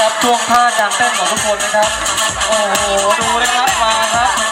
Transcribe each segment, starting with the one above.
ครับช่วงท่าการเต้นของทุกคนนะครับ โอ้โห ดูนะครับ มาครับ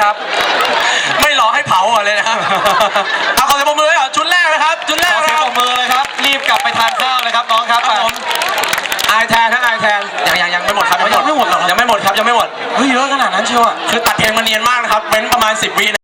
นะครับ ไม่รอให้เผาอนเลยนะครับอาขอเสียงปรบมือเลยเหรอชุดแรกนะครับ ชุดแรกขอเสียงปรบมือเลยครับ รีบกลับไปทานข้าวเลยครับน้องครับคผมอายแทนทั้งอายแทนยังยังยังไม่หมดครับยังไม่หมดหรอยังไม่หมดครับยังไม่หมดเฮ้ยเยอะขนาดนั้นเชียวอะคือตัดเพลงมาเนียนมากนะครับเป็นประมาณ 10วิ